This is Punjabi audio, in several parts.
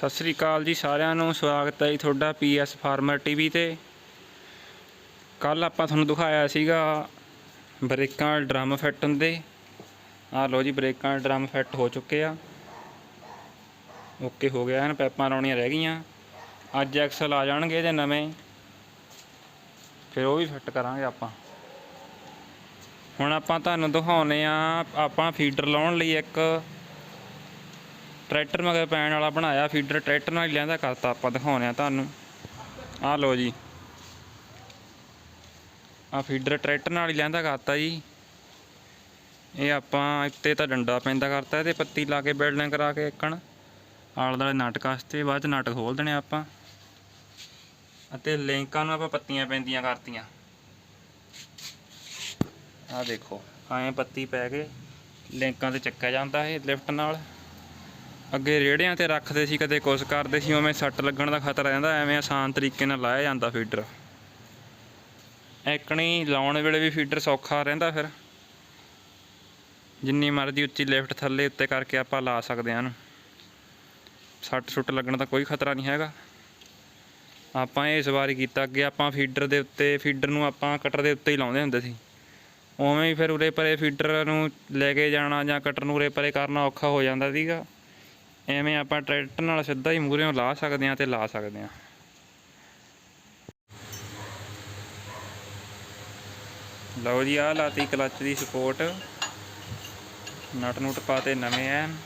ਸਤਿ ਸ੍ਰੀ ਅਕਾਲ ਜੀ ਸਾਰਿਆਂ ਨੂੰ, ਸਵਾਗਤ ਹੈ ਜੀ ਤੁਹਾਡਾ ਪੀਐਸ ਫਾਰਮਰ ਟੀਵੀ ਤੇ। ਕੱਲ ਆਪਾਂ ਤੁਹਾਨੂੰ ਦਿਖਾਇਆ ਸੀਗਾ ਬ੍ਰੇਕਾਂ ਡਰਮ ਫਿੱਟ ਹੁੰਦੇ ਆਹ ਲੋ ਜੀ ਬ੍ਰੇਕਾਂ ਡਰਮ ਫਿੱਟ ਹੋ ਚੁੱਕੇ ਆ। ਓਕੇ, ਹੋ ਗਿਆ ਹਨ ਪੈਪਾਂ ਲਾਉਣੀਆਂ ਰਹਿ ਗਈਆਂ। ਅੱਜ ਐਕਸਲ ਆ ਜਾਣਗੇ ਇਹਦੇ ਨਵੇਂ। ਫਿਰ ਉਹ ਵੀ ਫਿੱਟ ਕਰਾਂਗੇ ਆਪਾਂ। ਹੁਣ ਆਪਾਂ ਤੁਹਾਨੂੰ ਦਿਖਾਉਨੇ ਆ ਆਪਾਂ ਫੀਡਰ ਲਾਉਣ ਲਈ ਇੱਕ ਟਰੈਕਟਰ ਮਗਰ ਪੈਣ ਵਾਲਾ ਬਣਾਇਆ, ਫੀਡਰ ਟਰੈਕਟਰ ਨਾਲ ਹੀ ਲਿਆਂਦਾ, ਕਰਤਾ ਆਪਾਂ ਦਿਖਾਉਨੇ ਆ ਤੁਹਾਨੂੰ। ਆਹ ਲਓ ਜੀ। ਆ ਫੀਡਰ ਟਰੈਕਟਰ ਨਾਲ ਹੀ ਲਿਆਂਦਾ, ਕਰਤਾ ਜੀ। ਇਹ ਆਪਾਂ ਇੱਥੇ ਤਾਂ ਡੰਡਾ ਪੈਂਦਾ ਕਰਤਾ ਤੇ ਪੱਤੀ ਲਾ ਕੇ ਬਿਲਡਿੰਗ ਕਰਾ ਕੇ ਇੱਕਣ। ਆਲੇ ਦੁਆਲੇ ਨਟ ਕਸਤੇ, ਬਾਅਦ ਚ ਨਟ ਖੋਲ ਦੇਣੇ ਆਪਾਂ। ਅਤੇ ਲਿੰਕਾਂ ਨੂੰ ਆਪਾਂ ਪੱਤੀਆਂ ਪੈਂਦੀਆਂ ਕਰਤੀਆਂ। ਆਹ ਦੇਖੋ, ਐਂ ਪੱਤੀ ਪੈ ਕੇ ਲਿੰਕਾਂ ਤੇ ਚੱਕਿਆ ਜਾਂਦਾ ਇਹ ਲਿਫਟ ਨਾਲ। ਅੱਗੇ ਰੇੜਿਆਂ ਤੇ ਰੱਖਦੇ ਸੀ, ਕਦੇ ਕੁਛ ਕਰਦੇ ਸੀ, ਉਵੇਂ ਸੱਟ ਲੱਗਣ ਦਾ ਖਤਰਾ ਰਹਿੰਦਾ, ਐਵੇਂ ਆਸਾਨ ਤਰੀਕੇ ਨਾਲ ਲਾਇਆ ਜਾਂਦਾ ਫੀਡਰ। ਐਕਣੀ ਲਾਉਣ ਵੇਲੇ ਵੀ ਫੀਡਰ ਸੌਖਾ ਰਹਿੰਦਾ ਫਿਰ। ਜਿੰਨੀ ਮਰਜ਼ੀ ਉੱਚੀ ਲਿਫਟ ਥੱਲੇ ਉੱਤੇ ਕਰਕੇ ਆਪਾਂ ਲਾ ਸਕਦੇ ਹਾਂ। ਇਹਨੂੰ ਸੱਟ ਸੁੱਟ ਲੱਗਣ ਦਾ ਕੋਈ ਖਤਰਾ ਨਹੀਂ ਹੈਗਾ। ਆਪਾਂ ਇਸ ਵਾਰੀ ਕੀਤਾ, ਅੱਗੇ ਆਪਾਂ ਫੀਡਰ ਦੇ ਉੱਤੇ, ਫੀਡਰ ਨੂੰ ਆਪਾਂ ਕਟਰ ਦੇ ਉੱਤੇ ਹੀ ਲਾਉਂਦੇ ਹੁੰਦੇ ਸੀ। ਉਵੇਂ ਹੀ ਫਿਰ ਉਰੇ ਪਰੇ ਫੀਡਰ ਨੂੰ ਲੈ ਕੇ ਜਾਣਾ ਜਾਂ ਕਟਰ ਨੂੰ ਉਰੇ ਪਰੇ ਕਰਨਾ ਔਖਾ ਹੋ ਜਾਂਦਾ ਸੀਗਾ। ਐਵੇਂ ਆਪਾਂ ਟਰੈਕਟਰ ਨਾਲ ਸਿੱਧਾ ਹੀ ਮੂਹਰੇੋਂ ਲਾ ਸਕਦੇ ਹਾਂ ਤੇ ਲਾ ਸਕਦੇ ਹਾਂ। ਲਓ ਜੀ, ਆਹ ਲਾਤੀ ਕਲੱਚ ਦੀ ਸਪੋਰਟ ਨਟ ਨੁਟ ਪਾਤੇ ਨਵੇਂ ਐਨ।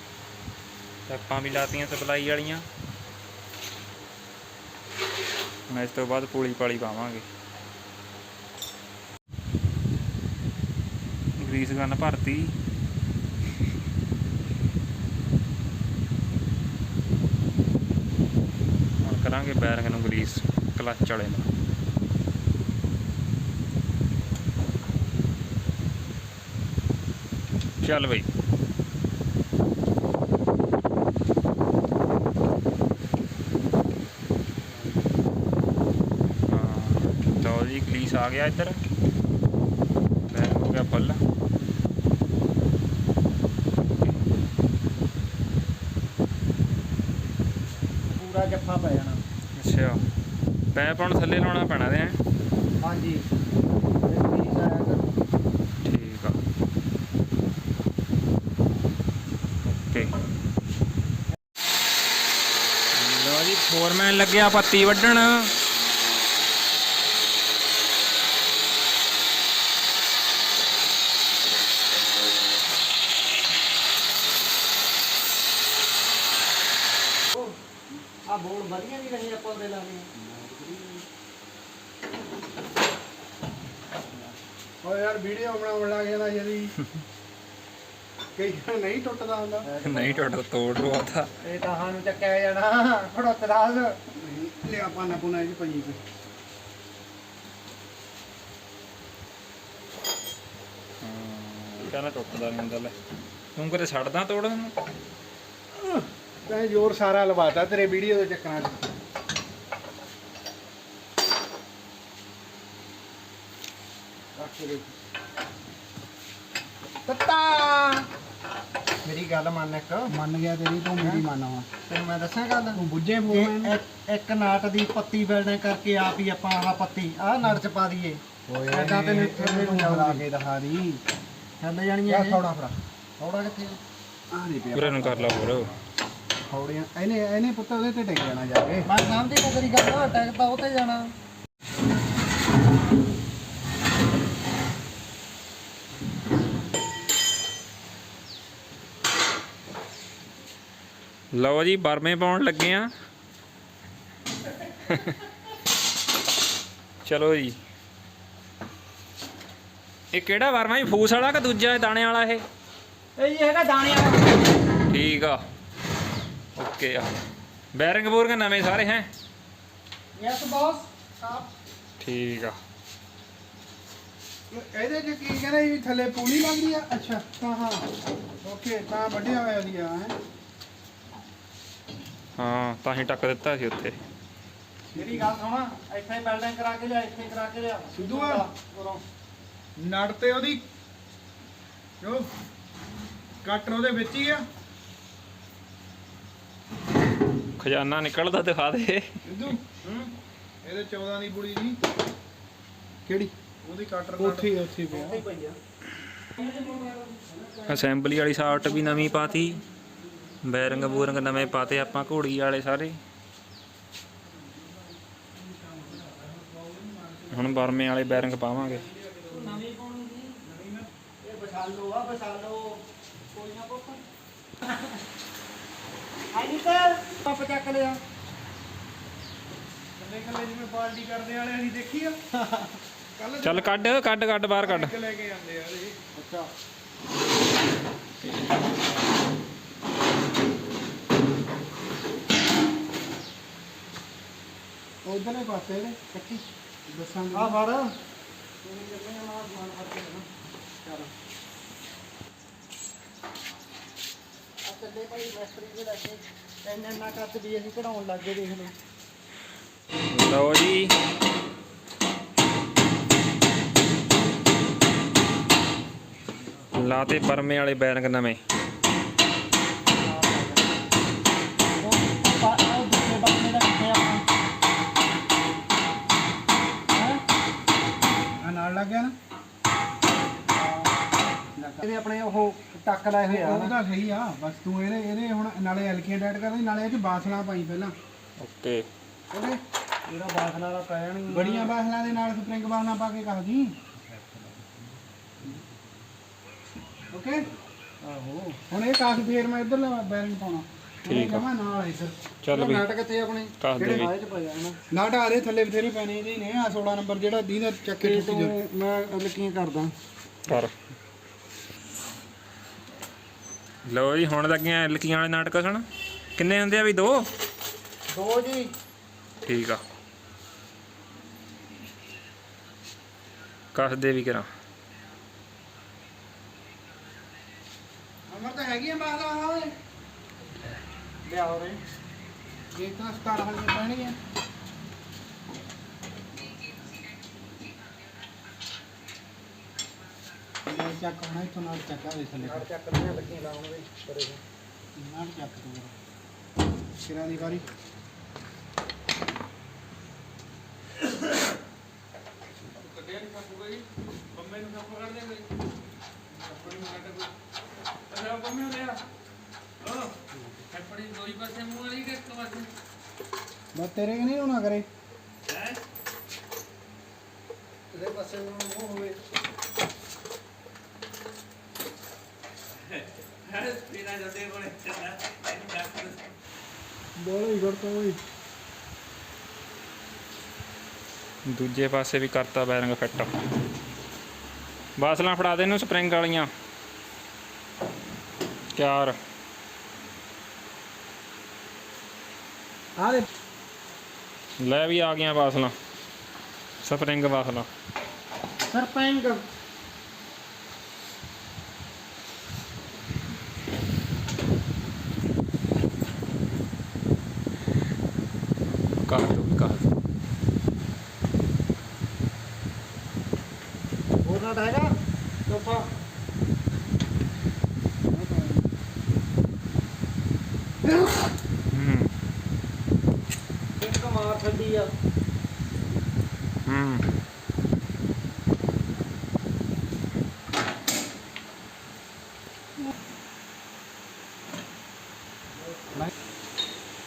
ਟੱਪਾਂ ਵੀ ਲਾਤੀਆਂ ਸਪਲਾਈ ਵਾਲੀਆਂ। ਹੁਣ ਇਸ ਤੋਂ ਬਾਅਦ ਪੂਲੀ ਪਾਲੀ ਪਾਵਾਂਗੇ। ਗਰੀਸ ਗਨ ਭਰਤੀ ਹੁਣ ਕਰਾਂਗੇ ਬੈਰਿੰਗ ਨੂੰ ਗਰੀਸ ਕਲਚ ਵਾਲੇ ਨੂੰ। ਚੱਲ ਬਈ। ਹਾਂ ਚਲੋ ਜੀ ਗਲੀਸ ਆ ਗਿਆ ਇੱਧਰ। ਬੈਰਿੰਗ ਹੋ ਗਿਆ ਫੁੱਲ। ਪੂਰਾ ਜੱਫਾ ਪੈ ਜਾਣਾ। ਅੱਛਾ। ਪੈਪ ਹੁਣ ਥੱਲੇ ਲਾਉਣਾ ਪੈਣਾ ਤੇ ਹੈਂ? ਹਾਂਜੀ। ਠੀਕ ਆ। ਓਕੇ। ਲੋ ਜੀ ਫੋਰਮੈਨ ਲੱਗਿਆ ਪੱਤੀ ਵੱਢਣ। ਆ ਬੋਲ ਵਧੀਆ ਨਹੀਂ ਰਹੇ ਆਪਾਂ ਉਹਦੇ ਲਾਣੇ ਓ ਯਾਰ ਵੀਡੀਓ ਬਣਾਉਣ ਲੱਗ ਜਾਂਦਾ ਜਦੀ ਕਈ ਨਹੀਂ ਟੁੱਟਦਾ ਹੁੰਦਾ। ਨਹੀਂ ਟੁੱਟ ਤੋੜ ਰੋਤਾ ਇਹ ਤਾਂ ਸਾਨੂੰ ਚੱਕਿਆ ਜਾਣਾ ਫੜੋ ਤਰਾਜ਼ ਲਿਆ ਪਾਣਾ ਪੁਣਾ ਜੀ ਪਈ ਕਹਿੰਦਾ ਟੁੱਟਦਾ ਨਹੀਂ ਹੁੰਦਾ ਲੈ। ਤੂੰ ਕਦੇ ਛੱਡਦਾ ਤੋੜ ਨੂੰ। ਤੈਂ ਜ਼ੋਰ ਸਾਰਾ ਲਵਾਤਾ ਤੇਰੇ ਵੀਡੀਓ ਦੇ ਚੱਕਰਾਂ 'ਚ। ਤੱਤਾ! ਮੇਰੀ ਗੱਲ ਮੰਨ ਇੱਕ। ਮੰਨ ਗਿਆ ਤੇਰੀ ਤੂੰ ਮੇਰੀ ਮੰਨਵਾ। ਤੈਨੂੰ ਮੈਂ ਦੱਸਾਂ ਗੱਲ? ਤੂੰ ਬੁੱਝੇ ਫੋਨ ਇੱਕ- ਇੱਕ ਨਾਟ ਦੀ ਪੱਤੀ ਬਿਲਡਿੰਗ ਕਰਕੇ ਆਪ ਹੀ ਆਪਾਂ ਆਹ ਪੱਤੀ ਆਹ ਨੜ ਚ ਪਾ ਦਈਏ। ਓਏ ਏਦਾਂ ਤੈਨੂੰ ਥੱਲੇ ਨੂੰ ਲਾ ਕੇ ਦਿਖਾ ਦੀ। ਚੱਲ ਜਾਣੀਆਂ ਯਾ ਇਹ। ਥੋੜਾ ਫੜਾ ਥੋੜਾ ਕਿੱਥੇ? ਆ ਨਹੀਂ ਪਿਆ। ਪੂਰੇ ਨੂੰ ਕਰ ਲਾ ਹੋਰ। ਥੋੜੀਆਂ ਇਹਨੇ ਇਹਨੇ ਪੁੱਤ ਉਹਦੇ ਤੇ ਟਿਕ ਜਾਣਾ ਜਾ ਕੇ। ਮੈਂ ਸਮਝਦੀ ਤਾਂ ਤੇਰੀ ਗੱਲ ਅਟੈਕ ਤਾਂ ਉਹ ਤੇ ਜਾਣਾ। ਲਓ ਜੀ ਬਰਮੇ ਪਾਉਣ ਲੱਗੇ ਆ। ਚਲੋ ਜੀ। ਇਹ ਕਿਹੜਾ ਵਰਮਾ ਜੀ ਫੂਸ ਵਾਲਾ ਕਿ ਦੂਜਾ ਦਾਣੇ ਵਾਲਾ ਇਹ? ਇਹ ਜੀ ਹੈਗਾ ਦਾਣੇ ਵਾਲਾ। ਠੀਕ ਆ। ਓਕੇ ਆ। ਬੈਰਿੰਗ ਬੂਰਗ ਨਵੇਂ ਸਾਰੇ ਹੈ? ਯੈਸ ਬੌਸ ਆਪ। ਠੀਕ ਆ। ਇਹਦੇ ਚ ਕੀ ਕਹਿੰਦਾ ਜੀ ਥੱਲੇ ਪੂਲੀ ਲੱਗਦੀ ਆ? ਅੱਛਾ ਹਾਂ ਹਾਂ। ਓਕੇ ਤਾਂ ਵੱਡਿਆ ਹੋਇਆ ਦੀ ਆ ਹੈ। ਹਾਂ ਤਾਂ ਹੀ ਟੱਕ ਦਿੱਤਾ ਸੀ ਉੱਥੇ। ਮੇਰੀ ਗੱਲ ਸੁਣਾ ਇੱਥੇ ਬਿਲਡਿੰਗ ਕਰਾ ਕੇ ਲਿਆ ਇੱਥੇ ਕਰਾ ਕੇ ਲਿਆ। ਸਿੱਧੂ ਆ। ਉਰੋਂ। ਨੜ ਤੇ ਉਹਦੀ। ਜੋ ਕਟਰ ਉਹਦੇ ਵਿੱਚ ਹੀ ਆ। ਖਜ਼ਾਨਾ ਨਿਕਲਦਾ ਦਿਖਾ ਦੇ। ਸਿੱਧੂ ਇਹਦੇ 14 ਦੀ ਪੁਲੀ ਜੀ ਕਿਹੜੀ? ਉਹਦੀ ਕਟਰ ਉੱਥੇ ਉੱਥੇ ਪਿਆ। ਅਸੈਂਬਲੀ ਵਾਲੀ ਸਾਫਟ ਵੀ ਨਵੀਂ ਪਾਤੀ। ਬੈਰਿੰਗ ਬੂਰਿੰਗ ਨਵੇਂ ਪਾਤੇ ਆਪਾਂ ਘੋੜੀ ਵਾਲੇ ਸਾਰੇ। ਹੁਣ ਬਰਮੇ ਵਾਲੇ ਬੈਰਿੰਗ ਪਾਵਾਂਗੇ। ਇਹ ਬਸਾਲੋ ਆ ਬਸਾਲੋ ਕੋਈ ਨਾ ਪੁੱਤ। ਨਹੀਂ ਕਰ ਪੰਪ ਚੱਕ ਲਿਆ। ਕੱਲੇ ਕੱਲੇ ਜਿਵੇਂ ਪਾਰਟੀ ਕਰਦੇ ਵਾਲੇ ਅਸੀਂ ਦੇਖੀ ਆ। ਕੱਲ ਚੱਲ ਕੱਢ ਕੱਢ ਕੱਢ ਬਾਹਰ ਕੱਢ। ਲੈ ਕੇ ਜਾਂਦੇ ਆ ਇਹ। ਅੱਛਾ। ਉਧਰਲੇ ਪਾਸੇ ਇਹਦੇ ਕੱਚੀ। ਦੱਸਾਂ ਆ ਫੜ। ਆ ਚੱਲੇ। ਭਾਈ ਮਿਸਤਰੀ ਦੇ ਲੱਗੇ। ਇੰਨਾ ਇੰਨਾ ਕੱਟ ਵੀ ਅਸੀਂ ਕਢਾਉਣ ਲੱਗੇ ਦੇਖ ਲਓ। ਲਓ ਜੀ। ਲਾਤੇ ਬਰਮੇ ਵਾਲੇ ਬੈਰਿੰਗ ਨਵੇਂ। ਨਾਲ ਲੱਗ ਗਿਆ ਨਾ। ਇਹਦੇ ਆਪਣੇ ਉਹ ਟੱਕ ਲਾਏ ਹੋਏ ਆ ਉਹ ਤਾਂ ਸਹੀ ਆ ਬਸ ਤੂੰ ਇਹਦੇ ਇਹਦੇ ਹੁਣ ਨਾਲੇ ਐਲਕੀਆਂ ਐਡ ਕਰਦੀ ਨਾਲੇ ਇਹ ਚ ਬਾਸਲਾਂ ਪਾਈ ਪਹਿਲਾਂ। ਓਕੇ। ਉਹਦੇ ਜਿਹੜਾ ਵਾਲਾ ਪੈ ਜਾਣੀ ਬੜੀਆਂ ਬਾਸਲਾਂ ਦੇ ਨਾਲ ਸਪਰਿੰਗ ਬਾਸਲਾਂ ਪਾ ਕੇ ਕਰਦੀ ਓਕੇ? ਆਹੋ। ਹੁਣ ਇਹ ਕਾਸ ਫੇਰ ਮੈਂ ਇੱਧਰ ਬੈਰਿੰਗ ਪਾਉਣਾ। ਠੀਕ ਆ। ਨਾਲ ਇੱਧਰ ਚੱਲ ਬਈ। ਨਾਟਕ ਕਿੱਥੇ ਆਪਣੇ ਦੇ ਵੀ ਆਏ ਚ ਪਿਆ ਨਾ। ਨਾਟ ਆ ਰਹੇ ਥੱਲੇ ਬਥੇਰੇ ਪੈਣੇ ਇਹਦੇ ਨੇ ਆ 16 ਨੰਬਰ ਜਿਹੜਾ 20 ਦਾ ਚੱਕ ਤੇ ਟੁੱਟੀ ਜਾ ਤੂੰ ਮੈਂ ਲਕੀਆਂ ਕਰਦਾ। ਕਰ। ਲਓ ਜੀ ਹੁਣ ਲੱਗੀਆਂ ਲਕੀਆਂ ਵਾਲੇ ਨਾਟਕ ਸੁਣ। ਕਿੰਨੇ ਹੁੰਦੇ ਆ ਵੀ ਦੋ? ਦੋ ਜੀ। ਠੀਕ ਆ। ਕੱਸ ਦੇ ਵੀ ਕਰਾਂ। ਨੰਬਰ ਤਾਂ ਹੈਗੀਆਂ ਬਾਸਲਾਂ ਹਾਂ ਓਏ ਲਿਆਓ ਰੇ। ਇਹ ਤਾਂ 17 ਵਾਲੀਆਂ ਪੈਣਗੀਆਂ। ਲੈ ਚੱਕ ਹੋਣਾ ਇੱਥੋਂ ਨਾਲ ਚੱਕਾ ਦੇ ਥੱਲੇ। ਨਾਲ ਚੱਕ ਲੀਆਂ ਲਕੀਆਂ ਲਾਉਣ ਦੇ ਕਰੇ ਨਾਲ ਚੱਕ ਤੂੰ ਸਿਰਾਂ ਦੀ ਵਾਰੀ। ਬਸ ਤੇਰੇ ਕਿ ਨਹੀਂ ਹੋਣਾ ਕਰੇ? ਇਹਦੇ ਪਾਸੇ ਨੂੰ ਮੂੰਹ ਹੋਵੇ। ਬੋਲ ਕਰਤਾ ਓਏ ਦੂਜੇ ਪਾਸੇ ਵੀ ਕਰਤਾ ਬੈਰਿੰਗ ਫਿੱਟ। ਬਾਸਲਾਂ ਫੜਾ ਦੇ ਇਹਨੂੰ ਸਪਰਿੰਗ ਵਾਲੀਆਂ। ਚਾਰ ਆ ਦੇ ਲੈ ਵੀ ਆ ਗਈਆਂ ਬਾਸਲਾਂ। ਸਪਰਿੰਗ ਬਾਸਲਾਂ। ਸਰਪੰਗ ਕਰ ਦੋ ਕਰ ਦਿਓ। ਹੋਰ ਨਾਟ ਹੈਗਾ ਚੌਥਾ ਹੂੰ। ਇੱਕ ਮਾਰ ਛੱਡੀ ਆ। ਹੂੰ।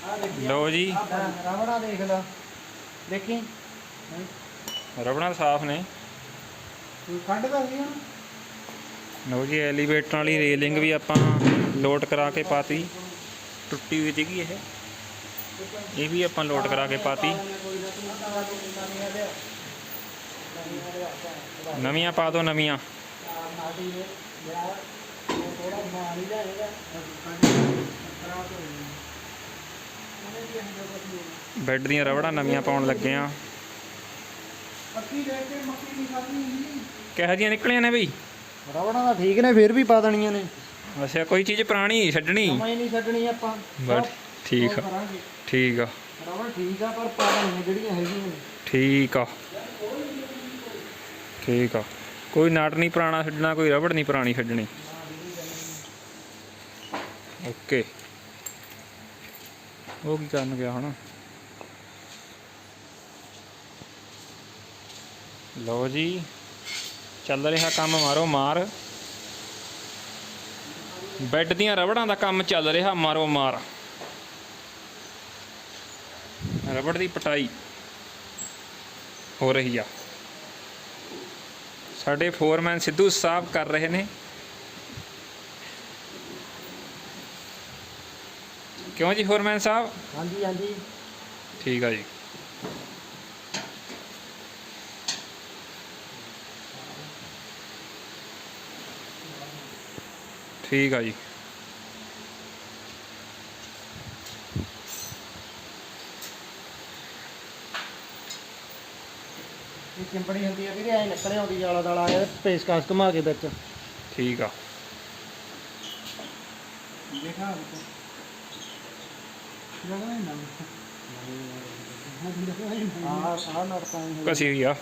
ਆ ਦੇਖੀ ਲਓ ਜੀ। ਰਾਵਣਾ ਦੇਖ ਲਾ। ਦੇਖੀ? ਰਬੜਾਂ ਸਾਫ਼ ਨੇ। ਤੂੰ ਕੱਢਦਾ ਸੀ ਲਓ ਜੀ ਐਲੀਵੇਟਰ ਵਾਲੀ ਰੇਲਿੰਗ ਵੀ ਆਪਾਂ ਲੋਡ ਕਰਾ ਕੇ ਪਾਤੀ। ਟੁੱਟੀ ਹੋਈ ਸੀਗੀ ਇਹ। ਇਹ ਵੀ ਆਪਾਂ ਲੋਡ ਕਰਾ ਕੇ ਪਾਤੀ। ਨਵੀਆਂ ਪਾ ਦੋ ਨਵੀਆਂ। ਬੈੱਡ ਦੀਆਂ ਰਵੜਾਂ ਨਵੀਆਂ ਪਾਉਣ ਲੱਗੇ ਆ। ਕਿਹੋ ਜਿਹੀਆਂ ਨਿਕਲੀਆਂ ਨੇ ਬਈ? ਰਾਵਣਾ ਦਾ ਠੀਕ ਨੇ, ਫੇਰ ਵੀ ਪਾ ਦੇਣੀਆਂ ਨੇ। ਅੱਛਾ ਕੋਈ ਚੀਜ਼ ਪੁਰਾਣੀ ਛੱਡਣੀ। ਹੀ ਨਹੀਂ ਛੱਡਣੀ ਆਪਾਂ। ਬਸ ਠੀਕ ਆ। ਠੀਕ ਆ। ਰਾਵਣ ਠੀਕ ਆ ਪਰ ਪਾ ਦੇਣੀਆਂ ਜਿਹੜੀਆਂ ਹੈਗੀਆਂ ਠੀਕ ਆ। ਠੀਕ ਆ। ਕੋਈ ਨਾਟ ਨਹੀਂ ਪੁਰਾਣਾ ਛੱਡਣਾ ਕੋਈ ਰਬੜ ਨਹੀਂ ਪੁਰਾਣੀ ਛੱਡਣੀ। ਓਕੇ। ਉਹ ਕੀ ਕਰਨ ਗਿਆ ਹੁਣ? ਲਓ ਜੀ। ਚੱਲ ਰਿਹਾ ਕੰਮ ਮਾਰੋ ਮਾਰ। ਬੈੱਡ ਦੀਆਂ ਰਬੜਾਂ ਦਾ ਕੰਮ ਚੱਲ ਰਿਹਾ ਮਾਰੋ ਮਾਰ। ਰਬੜ ਦੀ ਪਟਾਈ ਹੋ ਰਹੀ ਆ। ਸਾਡੇ ਫੋਰਮੈਨ ਸਿੱਧੂ ਸਾਹਿਬ ਕਰ ਰਹੇ ਨੇ। ਕਿਉਂ ਜੀ ਫੋਰਮੈਨ ਸਾਹਿਬ? ਹਾਂਜੀ ਹਾਂਜੀ। ਠੀਕ ਆ ਜੀ। ਠੀਕ ਆ ਜੀ। ਇਹ ਚਿੰਬੜੀ ਹੁੰਦੀ ਹੈ ਵੀਰੇ ਐ ਨਿਕਲੇ ਆਉਂਦੀ ਜਾਲਾ ਦਾਲਾ ਆ ਪੇਸ ਕਾਸ ਘੁਮਾ ਕੇ ਵਿੱਚ। ਠੀਕ ਆ। ਦੇਖਾ ਨਾ ਕਸੀ ਹੋਈ ਆ।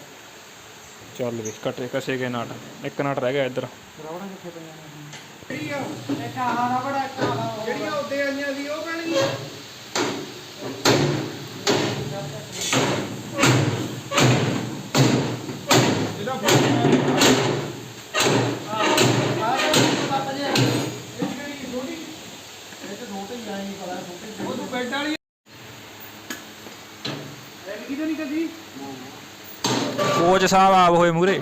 ਚੱਲ ਵੀ ਕਟੇ ਕਸੇ ਗਏ ਨਾਟ। ਇੱਕ ਨਾਟ ਰਹਿ ਗਿਆ ਇੱਧਰ। ਰੌੜਾਂ ਕਿੱਥੇ ਪਈਆਂ ਨੇ ਜਿਹੜੀ ਆ ਇੱਕ ਆਹ ਰਬੜ ਇੱਕ ਆਹ ਜਿਹੜੀਆਂ ਉੱਤੇ ਆਈਆਂ ਸੀ, ਉਹ ਪੈਣਗੀਆਂ ਇਹਦਾ ਉਹ ਤੂੰ ਬੈੱਡ ਵਾਲੀ ਐ ਕਿਤੇ ਨਹੀਂ ਕਦੀ? ਕੋਚ ਸਾਹਿਬ ਆਪ ਹੋਏ ਮੂਰੇ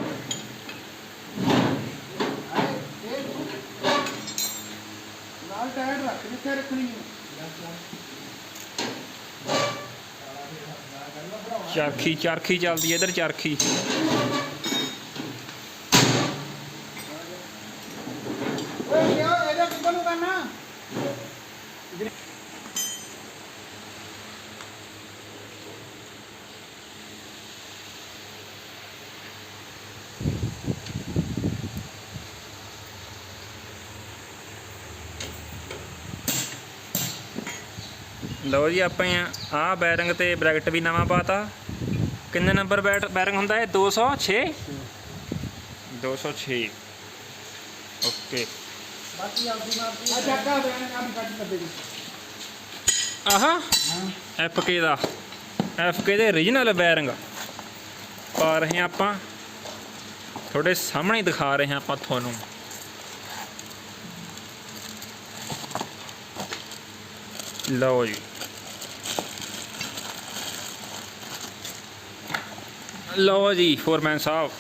ਚਰਖੀ ਚਰਖੀ ਚੱਲਦੀ ਹੈ ਇੱਧਰ ਚਰਖੀ। ਲਓ ਜੀ, ਆਪਾਂ ਆ ਬੈਰਿੰਗ ਤੇ ਬ੍ਰੈਕਟ ਵੀ ਨਵਾਂ ਪਾਤਾ। ਕਿੰਨੇ ਨੰਬਰ ਬੈਟ ਬੈਰਿੰਗ ਹੁੰਦਾ ਹੈ 206 206 ਓਕੇ ਬਾਕੀ ਆਪਦੀ ਮਾਰਦੀ ਆ ਚੱਕਾ ਬੈਣ ਕੰਮ ਕੱਟ ਕਰਦੇ ਜੀ ਆਹ ਐਫਕੇ ਦਾ ਐਫਕੇ ਦੇ origignal ਬੈਰਿੰਗ ਪਾ ਰਹੇ ਹਾਂ ਆਪਾਂ। ਤੁਹਾਡੇ ਸਾਹਮਣੇ ਦਿਖਾ ਰਹੇ ਹਾਂ ਆਪਾਂ ਤੁਹਾਨੂੰ। ਲਓ ਜੀ। ਲਓ ਜੀ ਫੋਰਮੈਨ ਸਾਹਿਬ।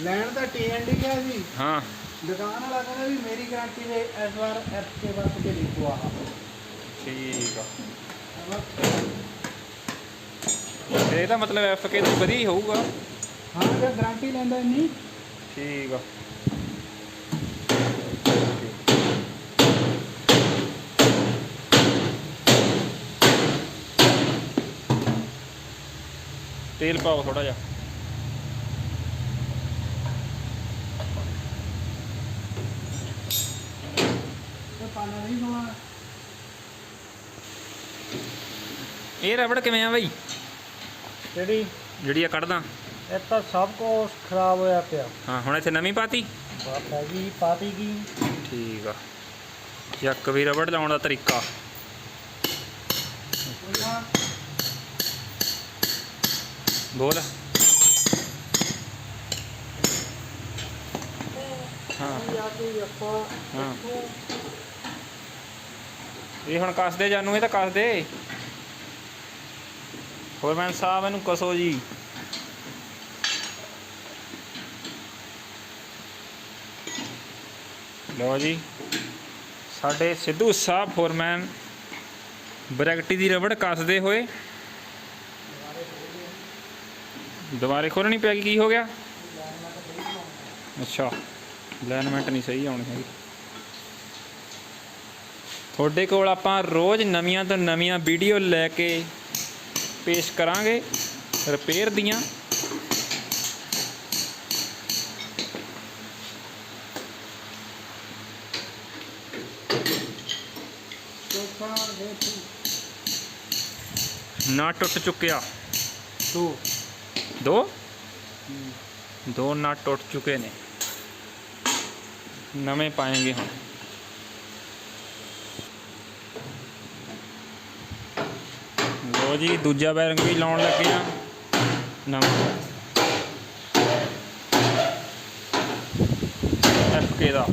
ਲੈਣ ਦਾ ਟੀਐਨਡੀ ਗਿਆ ਸੀ ਹਾਂ। ਦੁਕਾਨ ਵਾਲਾ ਕਹਿੰਦਾ ਵੀ ਮੇਰੀ ਗਾਰੰਟੀ ਦੇ ਇਸ ਵਾਰ ਐਫ ਕੇ ਵਰਤ ਕੇ ਦੇਖੋ ਆਹ। ਠੀਕ ਆ। ਇਹ ਤਾਂ ਮਤਲਬ ਐਫਕੇ ਤੋਂ ਵਧੀਆ ਹੀ ਹੋਊਗਾ। ਹਾਂ ਜੇ ਗਾਰੰਟੀ ਲੈਂਦਾ ਨਹੀਂ ਠੀਕ ਆ। ਤੇਲ ਪਾਓ ਥੋੜਾ ਜਿਹਾ। ਪਾਣਾ ਨਹੀਂ ਹੋਣਾ ਇਹ ਰਬੜ ਕਿਵੇਂ ਆ ਬਈ? ਜਿਹੜੀ ਜਿਹੜੀ ਆ ਕੱਢਦਾ। ਇਹ ਤਾਂ ਸਭ ਕੁਝ ਖਰਾਬ ਹੋਇਆ ਪਿਆ। ਹਾਂ ਹੁਣ ਇੱਥੇ ਨਵੀਂ ਪਾਤੀ? ਬਾਤ ਹੈਗੀ ਪਾਤੀ ਕੀ? ਠੀਕ ਆ। ਚੱਕ ਵੀ ਰਬੜ ਲਾਉਣ ਦਾ ਤਰੀਕਾ। ਬੋਲ। ਹਾਂ। ਆ ਕੇ ਆਪਾਂ ਹਾਂ। ਇਹ ਹੁਣ ਕੱਸਦੇ ਦੇ ਇਹ ਤਾਂ ਕੱਸਦੇ। ਫੋਰਮੈਨ ਸਾਹਿਬ ਇਹਨੂੰ ਕਸੋ ਜੀ। ਲਓ ਜੀ, ਸਾਡੇ ਸਿੱਧੂ ਸਾਹਿਬ ਫੋਰਮੈਨ ਬ੍ਰੈਕਟੀ ਦੀ ਰਬੜ ਕੱਸਦੇ ਹੋਏ। ਦੁਬਾਰੇ ਖੋਲਣੀ ਪੈ ਗਈ, ਕੀ ਹੋ ਗਿਆ? ਅੱਛਾ ਅਲਾਈਨਮੈਂਟ ਨਹੀਂ ਸਹੀ ਆਉਣੀ ਹੈਗੀ। ਤੁਹਾਡੇ ਕੋਲ ਆਪਾਂ ਰੋਜ਼ ਨਵੀਆਂ ਤੋਂ ਨਵੀਆਂ ਵੀਡੀਓ ਲੈ ਕੇ ਪੇਸ਼ ਕਰਾਂਗੇ ਰਿਪੇਅਰ ਦੀਆਂ। ਨਾ ਟੁੱਟ ਚੁੱਕਿਆ। ਦੋ। ਦੋ? ਦੋ ਨਾ ਟੁੱਟ ਚੁੱਕੇ ਨੇ। ਨਵੇਂ ਪਾਏंगे ਹੁਣ। ਲੋ ਜੀ ਦੂਜਾ ਬੈਰਿੰਗ ਵੀ ਲਾਉਣ ਲੱਗੇ ਆ। ਨਵਾਂ। ਐਫਕੇ ਦਾ।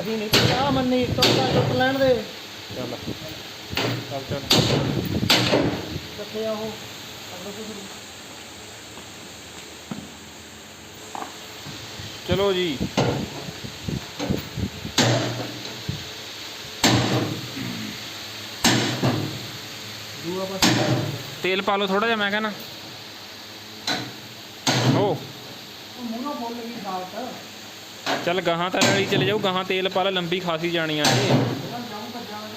ਅਸੀਂ ਨਹੀਂ ਕਿਹਾ ਮੰਨੀ ਟੁੱਟਾ ਟੁੱਟ ਲੈਣ ਦੇ। ਚੱਲ ਚੱਲ ਚੱਲ। ਕਿੱਥੇ ਆ ਉਹ। ਚਲੋ ਜੀ। ਤੇਲ ਪਾ ਲਓ ਥੋੜਾ ਜਿਹਾ ਮੈਂ ਕਹਿੰਦਾ ਓ ਉਹ ਮੂੰਹ ਨਾਲ ਬੋਲ ਲੱਗੀ ਸਾਲਟ ਚੱਲ ਗਾਹਾਂ ਤਾਂ ਵਾਲੀ ਚਲੇ ਜਾਓ ਗਾਹਾਂ ਤੇਲ ਪਾ ਲੈ ਲੰਬੀ ਖਾਸੀ ਜਾਣੀ ਆ ਇਹ। ਉਹਨਾਂ ਜਾਉਂ ਤਾਂ ਜਾਉਂ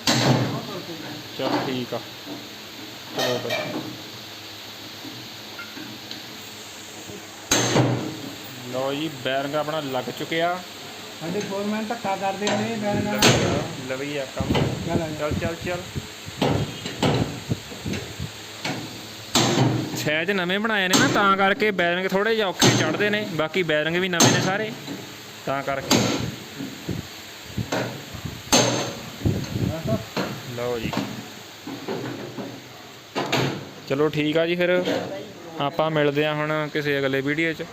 ਬਹੁਤ ਤੁਰ ਪਈ ਚਲ ਠੀਕ ਆ। ਚਲੋ ਬਈ। ਲਓ ਜੀ ਬੈਰਿੰਗ ਆਪਣਾ ਲੱਗ ਚੁੱਕਿਆ। ਸਾਡੇ ਫੋਰਮੈਨ ਧੱਕਾ ਕਰਦੇ ਨੇ ਬੈਰਨਾ ਲਵੀ ਆ ਕੰਮ। ਚੱਲ ਚੱਲ ਚੱਲ। ਸਹਿਜ ਨਵੇਂ ਬਣਾਏ ਨੇ ਨਾ, ਤਾਂ ਕਰਕੇ ਬੈਰਿੰਗ ਥੋੜੇ ਜਿਹਾ ਔਖੇ ਚੜਦੇ ਨੇ, ਬਾਕੀ ਬੈਰਿੰਗ ਵੀ ਨਵੇਂ ਨੇ ਸਾਰੇ, ਤਾਂ ਕਰਕੇ। ਲਓ ਜੀ। ਚਲੋ ਠੀਕ ਆ ਜੀ ਫਿਰ, ਆਪਾਂ ਮਿਲਦੇ ਆ ਹੁਣ ਕਿਸੇ ਅਗਲੇ ਵੀਡੀਓ 'ਚ।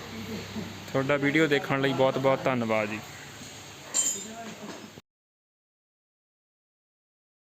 ਤੁਹਾਡਾ ਵੀਡੀਓ ਦੇਖਣ ਲਈ ਬਹੁਤ ਬਹੁਤ ਧੰਨਵਾਦ ਜੀ।